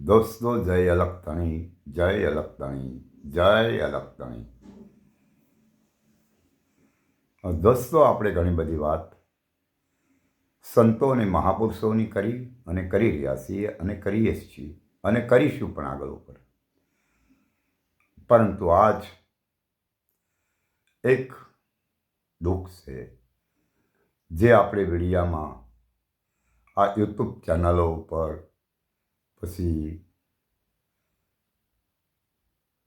દોસ્તો જય અલગતણી જય અલગતણી જય અલગતણી દોસ્તો આપણે ઘણી બધી વાત સંતો અને મહાપુરુષોની કરી અને કરી રહ્યા છીએ અને કરીએ છીએ અને કરીશું પણ આગળ ઉપર પરંતુ આજ એક દુઃખ છે જે આપણે મીડિયામાં આ યુટ્યુબ ચેનલો ઉપર પછી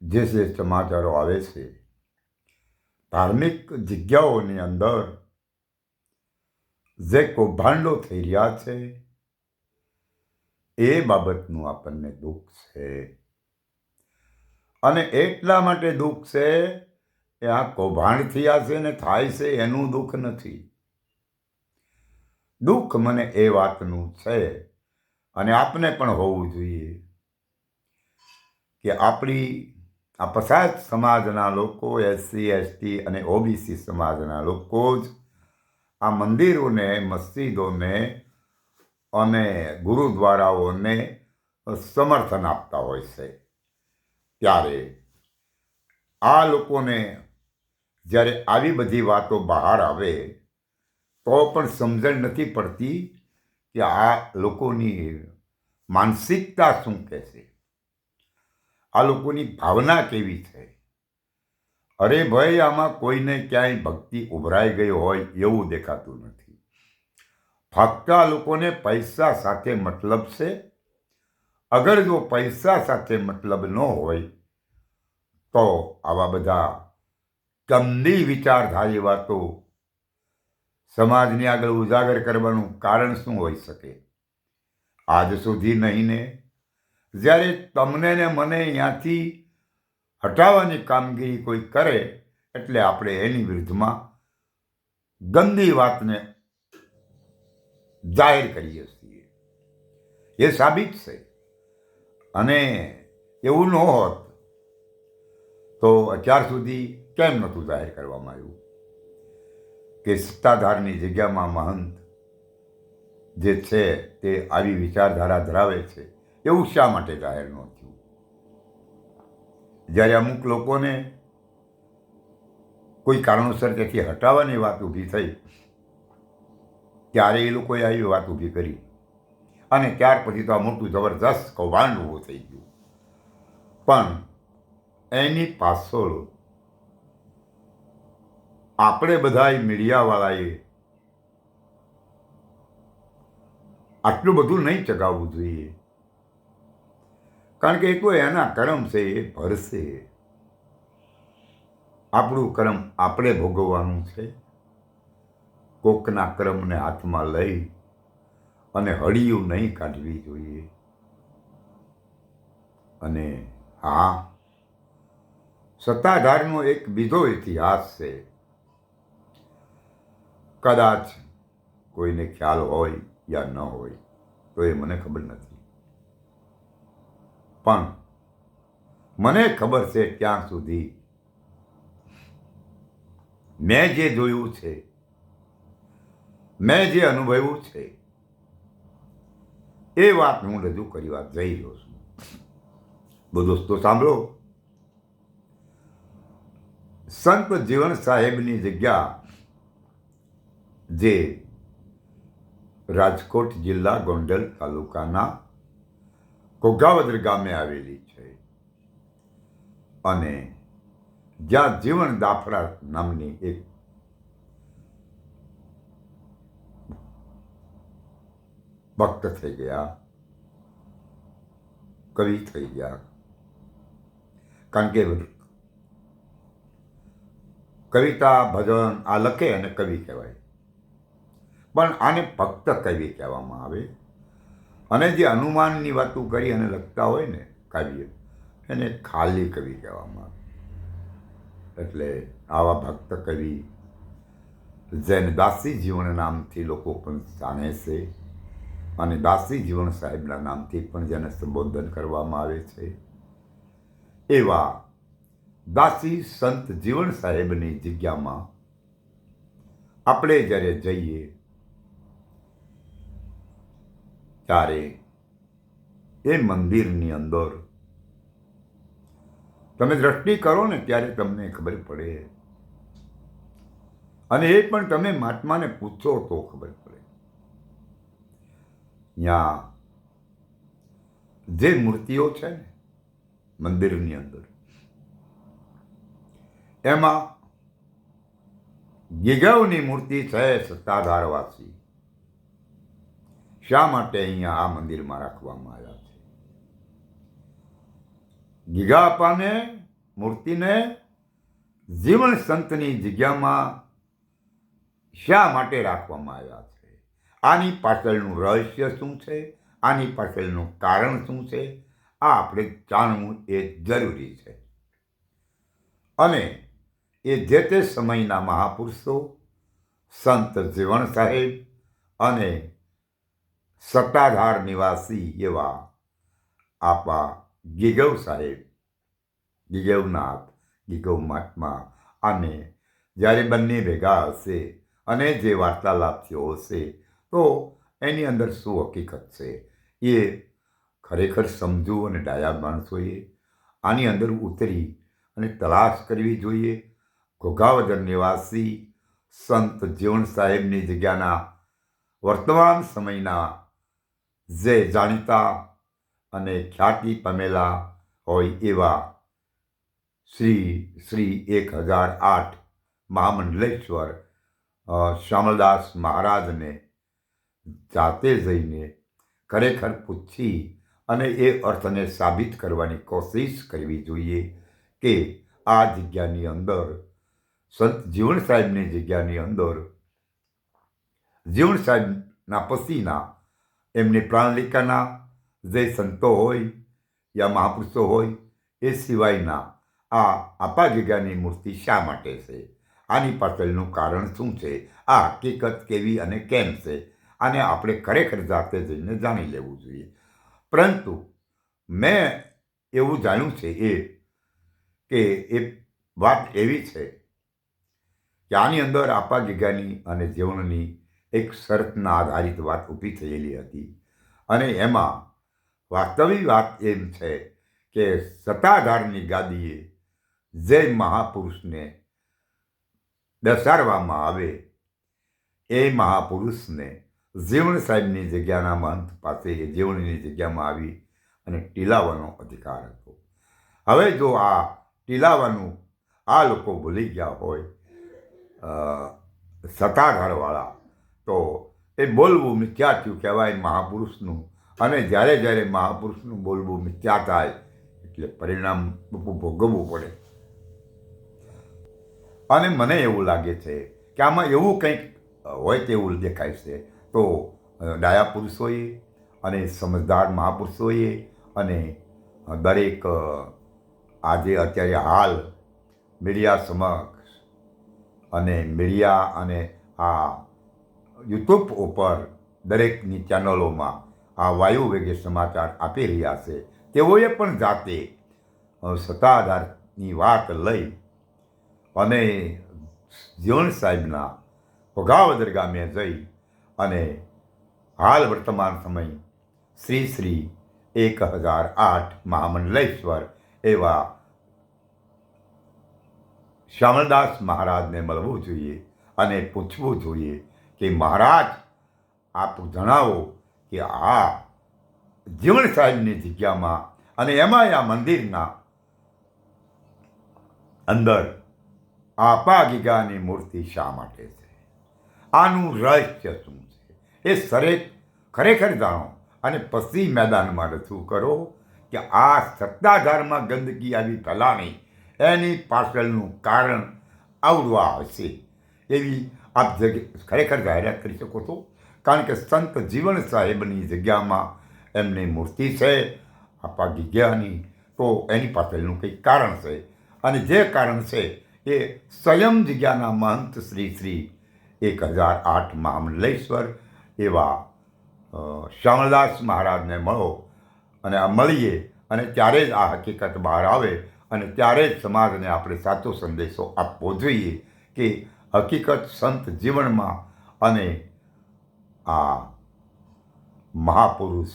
જે જે સમાચારો આવે છે, ધાર્મિક જગ્યાઓની અંદર જે કૌભાંડો થઈ રહ્યા છે, એ બાબતનું આપણને દુઃખ છે. અને એટલા માટે દુઃખ છે કે આ કૌભાંડ થયા છે ને થાય છે એનું દુઃખ નથી. દુઃખ મને એ વાતનું છે અને આપને પણ હોવું જોઈએ કે આપણી આ પછાત સમાજના લોકો એસસી એસટી અને ઓબીસી સમાજના લોકો જ આ મંદિરોને, મસ્જિદોને અને ગુરુદ્વારાઓને સમર્થન આપતા હોય છે. ત્યારે આ લોકોને જ્યારે આવી બધી વાતો બહાર આવે, તો પણ સમજણ નથી પડતી કે આ લોકોની માનસિકતા શું કહે છે આ લોકોની ભાવના કેવી છે? અરે ભાઈ, આમાં કોઈને ક્યાંય ભક્તિ ઉભરાઈ ગઈ હોય એવું દેખાતું નથી. ફક્ત આ લોકોને પૈસા સાથે મતલબ છે? અગર જો પૈસા સાથે મતલબ ન હોય, તો આવા બધા ગંદી વિચારધારી વાતો સમાજની આગળ ઉજાગર કરવાનું કારણ શું હોઈ શકે? આજ સુધી નહીં ને? જ્યારે તમને ને મને અહીંયાથી હટાવવાની કામગીરી કોઈ કરે, એટલે આપણે એની વિરુદ્ધમાં ગંદી વાતને જાહેર કરીએ છીએ. એ સાબિત છે. અને એવું ન હોત, તો અત્યાર સુધી કેમ નહોતું જાહેર કરવામાં આવ્યું? કે સત્તાધારની જગ્યામાં મહંત જે છે તે આવી વિચારધારા ધરાવે છે, એવું શા માટે જાહેર ન થયું? જ્યારે અમુક લોકોને કોઈ કારણોસર ત્યાંથી હટાવવાની વાત ઊભી થઈ, ત્યારે એ લોકોએ આવી વાત ઊભી કરી. અને ત્યાર પછી તો આ મોટું જબરદસ્ત કૌભાંડ ઊભું થઈ ગયું. પણ એની પાછળ આપણે બધાય મીડિયાવાળાએ આટલું બધું નહીં ચગાવવું જોઈએ. કારણ કે એ કોઈ એના કરમ છે, એ ભરશે. આપણું કર્મ આપણે ભોગવવાનું છે. કોકના કર્મને હાથમાં લઈ અને હળીયું નહીં કાઢવી જોઈએ. અને હા, સત્તાધારનો એક બીજો ઇતિહાસ છે. કદાચ કોઈને ખ્યાલ હોય યા ન હોય, તો એ મને ખબર નથી. પણ મને ખબર છે ત્યાં સુધી મેં જે જોયું છે, મેં જે અનુભવ્યું છે, એ વાત હું રજૂ કરી વાત જઈ રહ્યો છું. બધો દોસ્તો, સાંભળો. સંત જીવન સાહેબની જગ્યા જે રાજકોટ જિલ્લા ગોંડલ તાલુકાના કોગાવદર ગામે આવેલી છે. અને જ્યાં જીવન દાફડા નામની એક ભક્ત થઈ ગયા, કવિ થઈ ગયા. કારણ કે કવિતા ભજન આ લખે અને કવિ કહેવાય. પણ આને ભક્ત કવિ કહેવામાં આવે. અને જે અનુમાનની વાતો કરી અને લખતા હોય ને કાવ્ય, એને ખાલી કવિ કહેવામાં આવે. એટલે આવા ભક્ત કવિ જેને દાસી જીવન નામથી લોકો પણ જાણે છે અને દાસી જીવન સાહેબના નામથી પણ જેને સંબોધન કરવામાં આવે છે. એવા દાસી સંત જીવન સાહેબની જગ્યામાં આપણે જ્યારે જઈએ ત્યારે એ મંદિરની અંદર. તમે દ્રષ્ટિ કરો ને ત્યારે તમને ખબર પડે. અને એ પણ તમે મહાત્માને પૂછો તો ખબર પડે. ત્યાં જે મૂર્તિઓ છે ને મંદિરની અંદર, એમાં ગીગવની મૂર્તિ છે સત્તાધારવાસી. શા માટે અહીંયા આ મંદિરમાં રાખવામાં આવ્યા છે? ગીગાપાને, મૂર્તિને, જીવન સંતની જગ્યામાં શા માટે રાખવામાં આવ્યા છે? આની પાછળનું રહસ્ય શું છે? આની પાછળનું કારણ શું છે? આ આપણે જાણવું એ જરૂરી છે. અને એ જે તે સમયના મહાપુરુષો, સંત જીવણ સાહેબ અને સત્તાધાર નિવાસી એવા આપા ગીગવ સાહેબ ગીગવનાથ ગીગવ મહાત્મા અને જ્યારે બંને ભેગા હશે અને જે વાર્તાલાપ થયો હશે, તો એની અંદર શું હકીકત છે? એ ખરેખર સમજવું અને ડાયા માણસોએ આની અંદર ઉતરી અને તલાશ કરવી જોઈએ. ઘોઘાવદર નિવાસી સંત જીવણ સાહેબની જગ્યાના વર્તમાન સમયના જે જાણીતા અને ખ્યાતિ પામેલા હોય એવા શ્રી શ્રી એક હજાર આઠ મહામંડલેશ્વર શ્યામલદાસ મહારાજને જાતે જઈને ખરેખર પૂછી અને એ અર્થને સાબિત કરવાની કોશિશ કરવી જોઈએ કે આ જગ્યાની અંદર, સંત જીવણ સાહેબની જગ્યાની અંદર જીવણ સાહેબના પતિના એમની પ્રણાલિકાના જે સંતો હોય યા મહાપુરુષો હોય, એ સિવાયના આ આપા જગ્યાની મૂર્તિ શા માટે છે? આની પાછળનું કારણ શું છે? આ હકીકત કેવી અને કેમ છે? આને આપણે ખરેખર જાતે જઈને જાણી લેવું જોઈએ. પરંતુ મેં એવું જાણ્યું છે એ, કે એ વાત એવી છે કે આની અંદર આપા ગીગાની અને જીવનની એક શરતના આધારિત વાત ઊભી થયેલી હતી. અને એમાં વાસ્તવિક વાત એમ છે કે સત્તાધારની ગાદીએ જે મહાપુરુષને દર્શાવવામાં આવે, એ મહાપુરુષને જીવણ સાહેબની જગ્યાના મહંત પાસે એ જીવણની જગ્યામાં આવી અને ટીલાવાનો અધિકાર હતો. હવે જો આ ટીલાવાનું આ લોકો ભૂલી ગયા હોય સત્તાધારવાળા તો એ બોલવું મિથ્યાત્યું કહેવાય મહાપુરુષનું. અને જ્યારે જ્યારે મહાપુરુષનું બોલવું મિથ્યા થાય, એટલે પરિણામ ભોગવવું પડે. અને મને એવું લાગે છે કે આમાં એવું કંઈક હોય તેવું દેખાય છે. તો ડાયા પુરુષોએ અને સમજદાર મહાપુરુષોએ અને દરેક આજે અત્યારે હાલ મીડિયા સમક્ષ અને મીડિયા અને આ યુટ્યુબ ઉપર દરેકની ચેનલોમાં આ વાયુ વેગે સમાચાર આપી રહ્યા છે. તેઓએ પણ જાતે સત્તાધારની વાત લઈ અને જીવન સાહેબના ભોગાવદર ગામે જઈ અને હાલ વર્તમાન સમય શ્રી શ્રી એક હજાર આઠ મહામંડલેશ્વર એવા શ્યામલદાસ મહારાજને મળવું જોઈએ અને પૂછવું જોઈએ કે મહારાજ, આપ જણાવો કે આ જીવણ સાહેબની જગ્યામાં અને એમાં આ મંદિરના અંદર આ પાગીગાની મૂર્તિ શા માટે છે? આનું રહસ્ય શું છે? એ સરે ખરેખર જાણો. અને પછી મેદાનમાં રજૂ કરો કે આ સત્તાધારમાં ગંદકી આવી ફેલાણી એની પાછળનું કારણ આવડવા હશે એવી આપ જગ્યા ખરેખર જાહેરાત કરી શકો છો. કારણ કે સંત જીવન સાહેબની જગ્યામાં એમની મૂર્તિ છે આપા ગીગ્યાની તો એની પાછળનું કંઈક કારણ છે. અને જે કારણ છે એ સ્વયં જગ્યાના મહંત શ્રી શ્રી એક હજાર આઠ મહામંડલેશ્વર એવા શ્યામદાસ મહારાજને મળો અને આ મળીએ અને ત્યારે જ આ હકીકત બહાર આવે અને ત્યારે જ સમાજને આપણે સાચો સંદેશો આપવો જોઈએ કે હકીકત સંત જીવનમાં અને આ મહાપુરુષ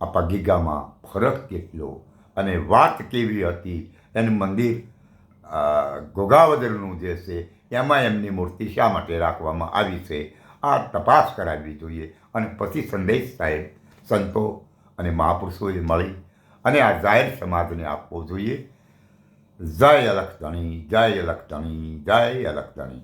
આ પગીગામાં ફરક કેટલો અને વાત કેવી હતી? એનું મંદિર ગોગાવદરનું જે છે, એમાં એમની મૂર્તિ શા માટે રાખવામાં આવી છે? આ તપાસ કરાવવી જોઈએ અને પછી સંદેશ સાહેબ, સંતો અને મહાપુરુષોએ મળી અને આ જાહેર સમાજને આપવો જોઈએ. જય અલખધણી જય અલખધણી જય અલખધણી